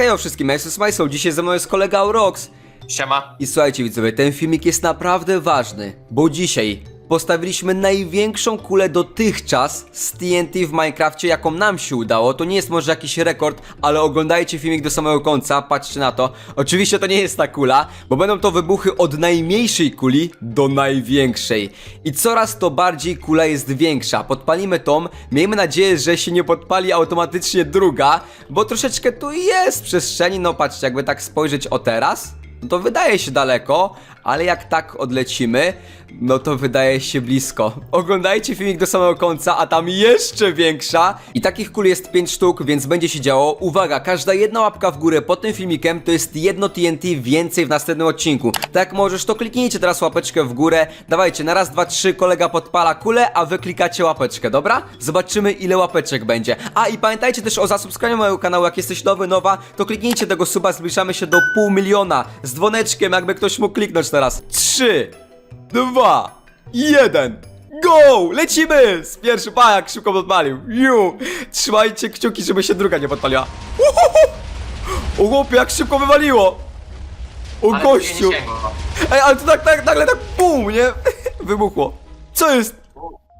Hejo wszystkim, ja jestem Smajsą, dzisiaj ze mną jest kolega Aurox. Siema. I słuchajcie widzowie, ten filmik jest naprawdę ważny, bo dzisiaj postawiliśmy największą kulę dotychczas z TNT w Minecrafcie, jaką nam się udało. To nie jest może jakiś rekord, ale oglądajcie filmik do samego końca, patrzcie na to. Oczywiście to nie jest ta kula, bo będą to wybuchy od najmniejszej kuli do największej. I coraz to bardziej kula jest większa. Podpalimy tą, miejmy nadzieję, że się nie podpali automatycznie druga, bo troszeczkę tu jest przestrzeni, no patrzcie, jakby tak spojrzeć o teraz, no to wydaje się daleko, ale jak tak odlecimy, no to wydaje się blisko. Oglądajcie filmik do samego końca, a tam jeszcze większa. I takich kul jest 5 sztuk, więc będzie się działo. Uwaga, każda jedna łapka w górę pod tym filmikiem to jest jedno TNT więcej w następnym odcinku. Tak możesz, to kliknijcie teraz łapeczkę w górę. Dawajcie, na raz, dwa, trzy, kolega podpala kulę, a wy klikacie łapeczkę, dobra? Zobaczymy ile łapeczek będzie. A i pamiętajcie też o zasubskrybowaniu mojego kanału, jak jesteś nowy, nowa, to kliknijcie tego suba, zbliżamy się do pół miliona. Z dzwoneczkiem, jakby ktoś mógł kliknąć teraz. Trzy, dwa, jeden. Go! Lecimy! Z pierwszy pajak szybko podpalił. Ju! Trzymajcie kciuki, żeby się druga nie podpaliła. Uhuhu! O chłopie, jak szybko wywaliło! O Ale gościu! to nie sięgło. Ej, ale to tak, tak, nagle tak bum, nie? Wybuchło. Co jest?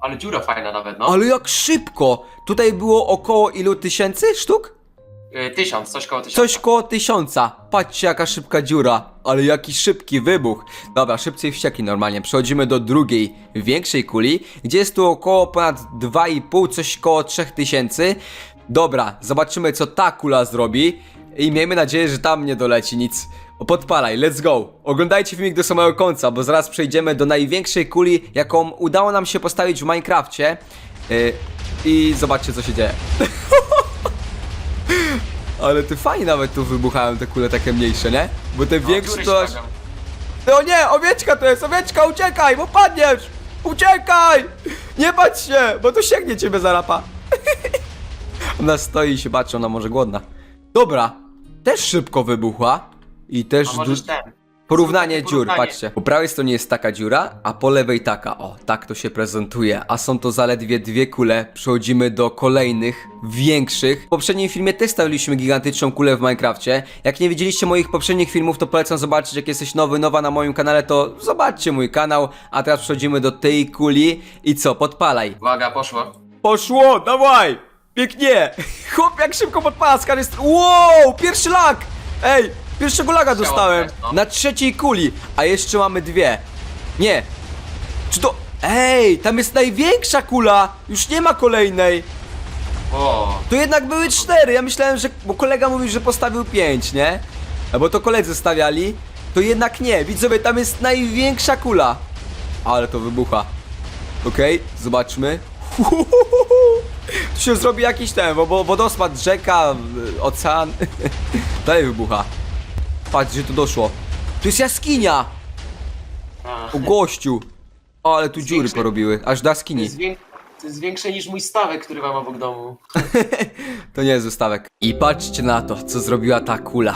Ale dziura fajna nawet, no. Ale jak szybko! Tutaj było około ilu tysięcy sztuk? Y, tysiąc, coś koło tysiąca. Coś koło tysiąca. Patrzcie jaka szybka dziura. Ale jaki szybki wybuch. Dobra, szybciej wścieki normalnie. Przechodzimy do drugiej, większej kuli, gdzie jest tu około ponad 2,5, coś koło 3000. Dobra, zobaczymy co ta kula zrobi. I miejmy nadzieję, że tam nie doleci nic. Podpalaj, let's go! Oglądajcie filmik do samego końca, bo zaraz przejdziemy do największej kuli, jaką udało nam się postawić w Minecrafcie. Yy, I zobaczcie co się dzieje. Ale ty fajnie nawet tu wybuchają te kule takie mniejsze, nie? Bo te No, większe to aż... ślepią. O nie, owieczka to jest, owieczka, uciekaj, bo padniesz! Uciekaj! Nie patrz się, bo to sięgnie ciebie zarapa. ona stoi i się patrzy, ona może głodna. Dobra, też szybko wybuchła. I też A możesz ten. Porównanie dziur, porównanie. patrzcie. Po prawej stronie jest taka dziura, a po lewej taka. O, tak to się prezentuje. A są to zaledwie dwie kule. Przechodzimy do kolejnych, większych. W poprzednim filmie też stawiliśmy gigantyczną kulę w Minecrafcie. Jak nie widzieliście moich poprzednich filmów, to polecam zobaczyć. Jak jesteś nowy, nowa na moim kanale, to zobaczcie mój kanał. A teraz przechodzimy do tej kuli. I co, podpalaj. Uwaga, poszło. Poszło, dawaj! Pięknie! Chłop, jak szybko podpala z. Wow, pierwszy lag! Ej, pierwszego laga dostałem. no. Na trzeciej kuli, a jeszcze mamy dwie. Nie. Czy to... Ej, tam jest największa kula! Już nie ma kolejnej. O, To jednak były cztery. Ja myślałem, że... Bo kolega mówił, że postawił pięć, nie? A bo to koledzy stawiali. To jednak nie. Widzowie, tam jest największa kula. Ale to wybucha. Okej, zobaczmy. Tu się zrobi jakiś ten, bo, bo wodospad, rzeka, y, ocean. Dalej wybucha. Patrz, gdzie tu doszło. Tu jest jaskinia! a. O gościu. O, ale tu dziury porobiły, aż do To jaskini. jest, to jest większe niż mój stawek, który mam obok domu. To nie jest zostawek. I patrzcie na to, co zrobiła ta kula.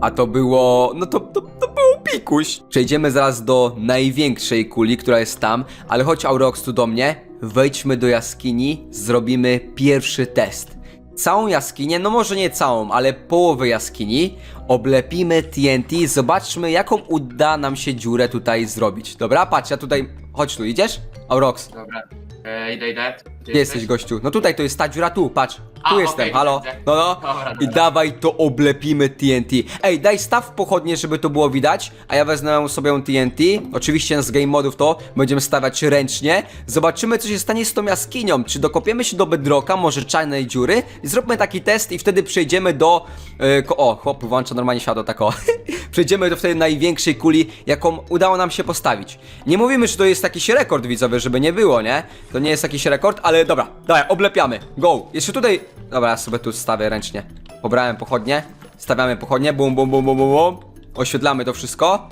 A to było. No to, to, to było pikuś. Przejdziemy zaraz do największej kuli, która jest tam, ale chodź Aurox tu do mnie. Wejdźmy do jaskini, zrobimy pierwszy test. Całą jaskinię, no może nie całą, ale połowę jaskini, oblepimy TNT, zobaczmy jaką uda nam się dziurę tutaj zrobić. Dobra, patrz, ja tutaj. Chodź tu, idziesz? Aurox, Dobra. E, idę, idę. Gdzie gdzie jesteś gościu? No tutaj to jest ta dziura, tu, patrz. Tu A, jestem, okej, halo. widzę. No no. Dobra, I dobra. dawaj to oblepimy TNT. Ej, daj staw pochodnie, żeby to było widać, a ja wezmę sobie TNT. Oczywiście z game modów to będziemy stawiać ręcznie. Zobaczymy, co się stanie z tą jaskinią. Czy dokopiemy się do bedrocka, może czarnej dziury? I zróbmy taki test i wtedy przejdziemy do... e, ko- o, chłop włącza normalnie światło, tak o. przejdziemy do wtedy największej kuli, jaką udało nam się postawić. Nie mówimy, że to jest jakiś rekord, widzowie, żeby nie było, nie? To nie jest jakiś rekord, ale dobra, dawaj, oblepiamy. Go! Jeszcze tutaj... Dobra, ja sobie tu stawię ręcznie. Pobrałem pochodnie, stawiamy pochodnie, bum, bum, bum, bum, bum, bum. Oświetlamy to wszystko.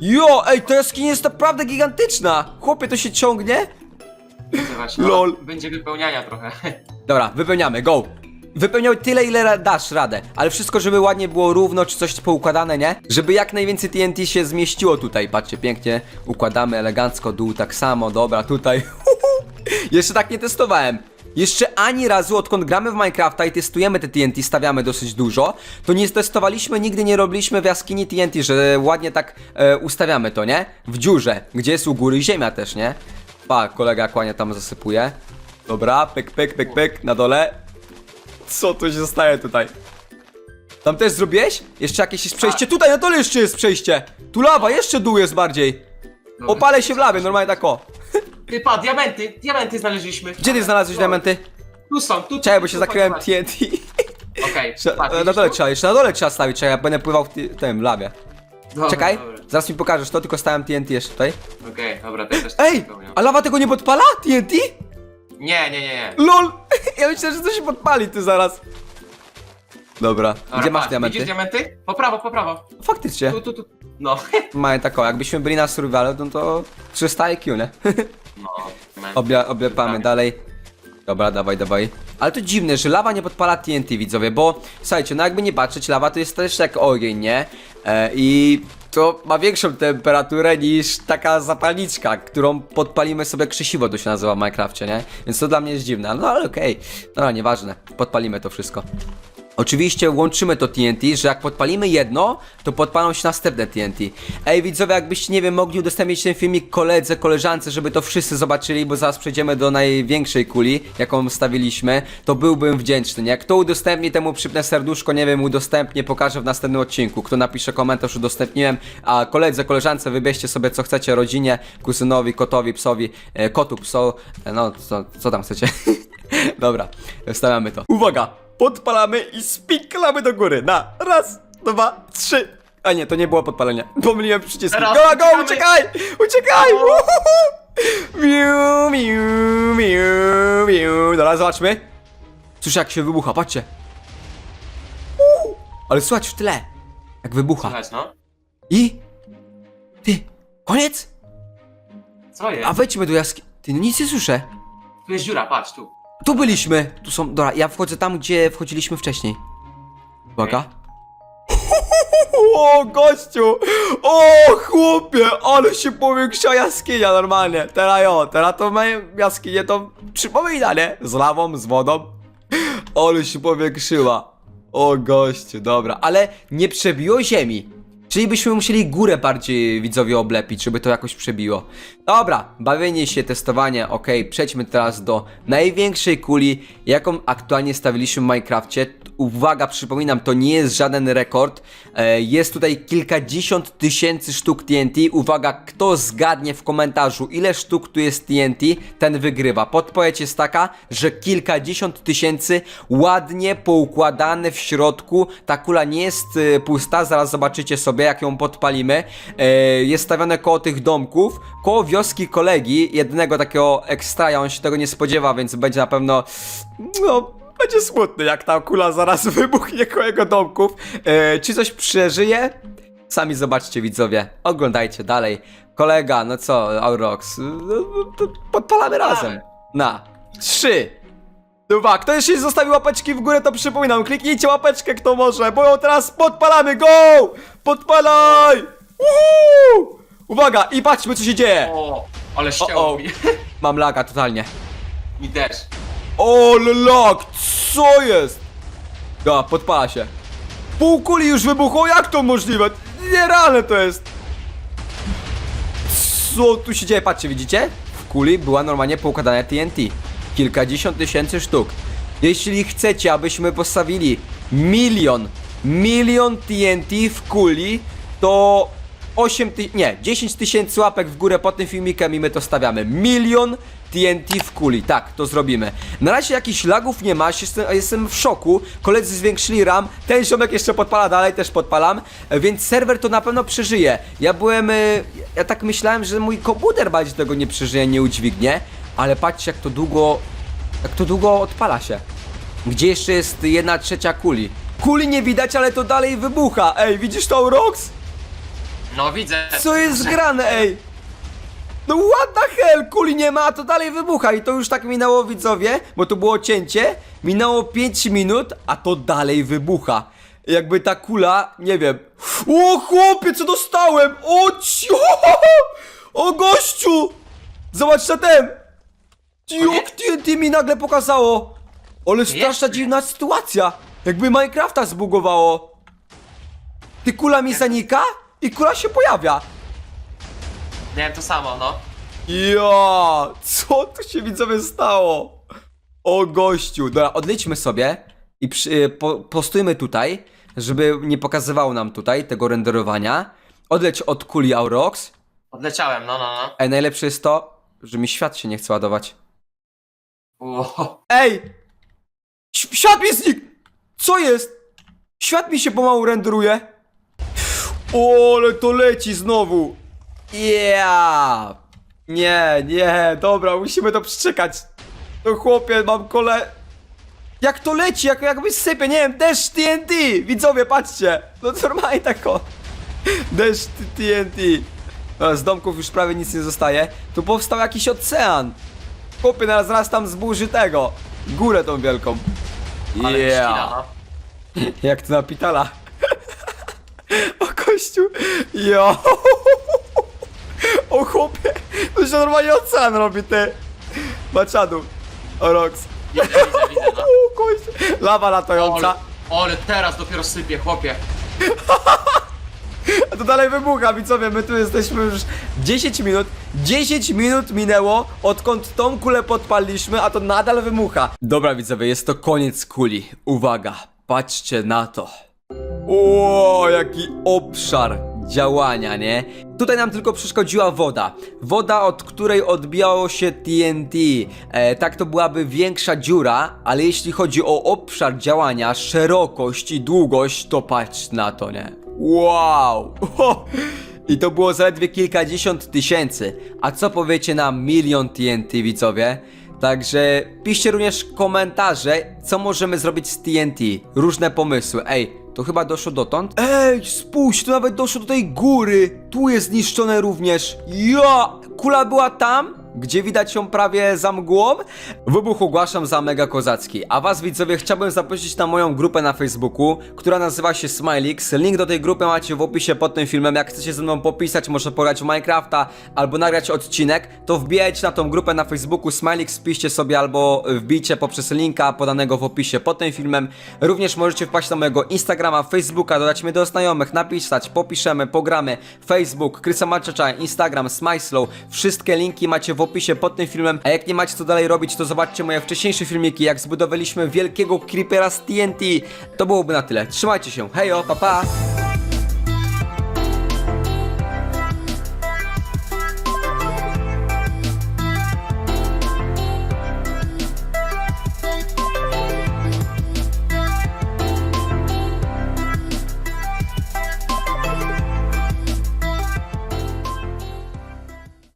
Jo, ej, to jaskinia jest naprawdę gigantyczna! Chłopie, to się ciągnie? Właśnie. Lol. Będzie wypełniania trochę. Dobra, wypełniamy, go! Wypełniał tyle, ile ra- dasz radę, ale wszystko, żeby ładnie było równo, czy coś poukładane, nie? Żeby jak najwięcej TNT się zmieściło tutaj, patrzcie, pięknie układamy elegancko, dół tak samo, dobra, tutaj. Jeszcze tak nie testowałem. Jeszcze ani razu, odkąd gramy w Minecrafta i testujemy te TNT, stawiamy dosyć dużo, to nie testowaliśmy, nigdy nie robiliśmy w jaskini TNT, że ładnie tak e, ustawiamy to, nie? W dziurze, gdzie jest u góry ziemia też, nie? Pa, kolega kłania tam zasypuje. Dobra, pyk, pyk, pyk, pyk, na dole. Co tu się staje tutaj? Tam też zrobiłeś? Jeszcze jakieś jest przejście? Tutaj na dole jeszcze jest przejście! Tu lawa, jeszcze dół jest bardziej! Opalę się w lawie, normalnie tak o. Ty, pa, diamenty, diamenty znaleźliśmy. Gdzie ty znalazłeś Tu. diamenty? Tu są, tu. Czekaj, tu, bo się tu, zakryłem patrz, TNT. patrz. Okej, Trze- patrz, Na widzisz dole tu? trzeba, jeszcze na dole trzeba stawić, czekaj, ja będę pływał w ty- tym lawie. Dobra, Czekaj, dobra. zaraz mi pokażesz to, tylko stałem TNT jeszcze tutaj. Okej, dobra, to ja też tak Ej, a lawa tego nie podpala? TNT? Nie, nie, nie, nie. LOL! Ja myślę, że to się podpali tu zaraz. Dobra, Dobra, gdzie masz patrz, diamenty? Widzisz diamenty? Po prawo, po prawo. Faktycznie. Tu, tu, tu. No. Mamy tak o, jakbyśmy byli na survivalu, no to 300 IQ, nie? No. Obia, oblepamy dalej. Dobra, dawaj, dawaj. Ale to dziwne, że lawa nie podpala TNT, widzowie, bo słuchajcie, no jakby nie patrzeć, lawa to jest też jak ogień, nie? E, I to ma większą temperaturę niż taka zapalniczka, którą podpalimy sobie krzesiwo, to się nazywa w Minecrafcie, nie? Więc to dla mnie jest dziwne, no ale okej. Dobra, nieważne, podpalimy to wszystko. Oczywiście łączymy to TNT, że jak podpalimy jedno, to podpalą się następne TNT. Ej widzowie, jakbyście, nie wiem, mogli udostępnić ten filmik koledze, koleżance, żeby to wszyscy zobaczyli, bo zaraz przejdziemy do największej kuli, jaką stawiliśmy, to byłbym wdzięczny, nie? Kto udostępni, temu przypnę serduszko, nie wiem, udostępnię, pokażę w następnym odcinku. Kto napisze komentarz, udostępniłem, a koledze, koleżance, wybierzcie sobie co chcecie, rodzinie, kuzynowi, kotowi, psowi, e, kotu, pso, e, no, co, co tam chcecie. Dobra, stawiamy to. Uwaga! Podpalamy i spiklamy do góry. Na raz, dwa, trzy. A nie, to nie było podpalenie. Pomyliłem przyciski. Teraz Go, go, uciekaj! Uciekaj! Uhuhu! Miu, miu, miu, miu. Dobra, zobaczmy. Słyszę jak się wybucha, patrzcie. Ale słuchać w tle. Jak wybucha. Słuchaj, no. I... Ty, koniec? Co jest? A wejdźmy do jaskini. Ty, no nic nie słyszę. Tu jest dziura, patrz, tu. Tu byliśmy! Tu są. Dobra, ja wchodzę tam, gdzie wchodziliśmy wcześniej. Uwaga. O, gościu! O, chłopie! Ale się powiększa jaskinia normalnie. Teraz jo, teraz to moje jaskinie to przypomina, nie? Z lawą, z wodą. Ale się powiększyła. O, gościu, dobra. Ale nie przebiło ziemi. Czyli byśmy musieli górę bardziej widzowie oblepić, żeby to jakoś przebiło. Dobra, bawienie się, testowanie, ok, przejdźmy teraz do największej kuli, jaką aktualnie stawiliśmy w Minecrafcie. Uwaga, przypominam, to nie jest żaden rekord. E, jest tutaj kilkadziesiąt tysięcy sztuk TNT. Uwaga, kto zgadnie w komentarzu, ile sztuk tu jest TNT, ten wygrywa. Podpowiedź jest taka, że kilkadziesiąt tysięcy ładnie poukładane w środku. Ta kula nie jest e, pusta, zaraz zobaczycie sobie, jak ją podpalimy. E, jest stawione koło tych domków, koło wioski kolegi, jednego takiego ekstraja, on się tego nie spodziewa, więc będzie na pewno, no, będzie smutny, jak ta kula zaraz wybuchnie koło jego domków. E, czy coś przeżyje? Sami zobaczcie, widzowie. Oglądajcie dalej. Kolega, no co, Aurox, no, to podpalamy razem. Na trzy, dwa. Kto jeszcze nie zostawił łapeczki w górę, to przypominam, kliknijcie łapeczkę, kto może, bo ją teraz podpalamy. Go! Podpalaj! Uhu! Uwaga, i patrzmy, co się dzieje. O, ale O, o. mi. Mam laga totalnie. Mi też. O, lag! Co jest? Da, podpala się. Pół kuli już wybuchło, jak to możliwe? Nierealne to jest. Co tu się dzieje? Patrzcie, widzicie? W kuli była normalnie poukładana TNT. Kilkadziesiąt tysięcy sztuk. Jeśli chcecie, abyśmy postawili milion, milion TNT w kuli, to 8 ty... nie, 10 tysięcy łapek w górę pod tym filmikiem i my to stawiamy. Milion TNT w kuli, tak, to zrobimy. Na razie jakichś lagów nie ma, jestem, jestem w szoku. Koledzy zwiększyli RAM, ten ziomek jeszcze podpala dalej, też podpalam, więc serwer to na pewno przeżyje. Ja byłem, e, ja tak myślałem, że mój komputer bardziej tego nie przeżyje, nie udźwignie, ale patrzcie jak to długo, jak to długo odpala się. Gdzie jeszcze jest jedna trzecia kuli? Kuli nie widać, ale to dalej wybucha. Ej, widzisz to, Rox? No widzę. Co jest grane, ej? No what the hell, kuli nie ma, a to dalej wybucha i to już tak minęło widzowie, bo to było cięcie, minęło 5 minut, a to dalej wybucha. Jakby ta kula, nie wiem. O chłopie, co dostałem? O cio! O gościu! Zobacz na ten! Jak TNT mi nagle pokazało? Ale straszna dziwna sytuacja. Jakby Minecrafta zbugowało. Ty kula mi zanika i kula się pojawia. Miałem to samo, no. Ja, co tu się widzowie stało? O gościu, dobra, odlećmy sobie i przy, y, po, postujmy tutaj, żeby nie pokazywało nam tutaj tego renderowania. Odleć od kuli Aurox. Odleciałem, no, no, no. Ej, najlepsze jest to, że mi świat się nie chce ładować. Ło. Ej! Ś- Świat mi znikł! Co jest? Świat mi się pomału renderuje. O, ale to leci znowu. Yeah! Nie, nie, dobra, musimy to przeczekać. To chłopie, mam kole... Jak to leci, jak, jakby sypie, nie wiem, deszcz TNT! Widzowie, patrzcie! No normalnie tak o. Deszcz TNT. No, z domków już prawie nic nie zostaje. Tu powstał jakiś ocean. Chłopie, teraz raz tam zburzy tego. Górę tą wielką. Ale yeah. no. Jak to napitala. O kościół. Jo. O chłopie. To się normalnie ocean robi, ty. Maczadu. Orox. Widzę, widzę, widzę, no. O kościół. Lawa latająca. Ale teraz dopiero sypie, chłopie. A to dalej wybucha, widzowie, my tu jesteśmy już 10 minut, 10 minut minęło, odkąd tą kulę podpaliliśmy, a to nadal wymucha. Dobra, widzowie, jest to koniec kuli. Uwaga, patrzcie na to. O, jaki obszar działania, nie? Tutaj nam tylko przeszkodziła woda. Woda, od której odbijało się TNT. E, tak to byłaby większa dziura, ale jeśli chodzi o obszar działania, szerokość i długość, to patrz na to, nie? Wow! Ho! I to było zaledwie kilkadziesiąt tysięcy. A co powiecie na milion TNT, widzowie? Także piszcie również komentarze, co możemy zrobić z TNT. Różne pomysły. Ej, to chyba doszło dotąd? Ej, spójrz, to nawet doszło do tej góry. Tu jest zniszczone również. Ja! Kula była tam, gdzie widać ją prawie za mgłą. Wybuch ogłaszam za mega kozacki. A was widzowie chciałbym zaprosić na moją grupę na Facebooku, która nazywa się Smilix. Link do tej grupy macie w opisie pod tym filmem. Jak chcecie ze mną popisać, może pograć w Minecrafta albo nagrać odcinek, to wbijajcie na tą grupę na Facebooku Smilix, piszcie sobie albo wbijcie poprzez linka podanego w opisie pod tym filmem. Również możecie wpaść na mojego Instagrama, Facebooka, dodać mnie do znajomych, napisać, popiszemy, pogramy. Facebook, Krysa Maczacza, Instagram, Smyslow. Wszystkie linki macie w opisie pod tym filmem. A jak nie macie co dalej robić, to zobaczcie moje wcześniejsze filmiki, jak zbudowaliśmy wielkiego creepera z TNT. To byłoby na tyle. Trzymajcie się. Hejo, pa pa!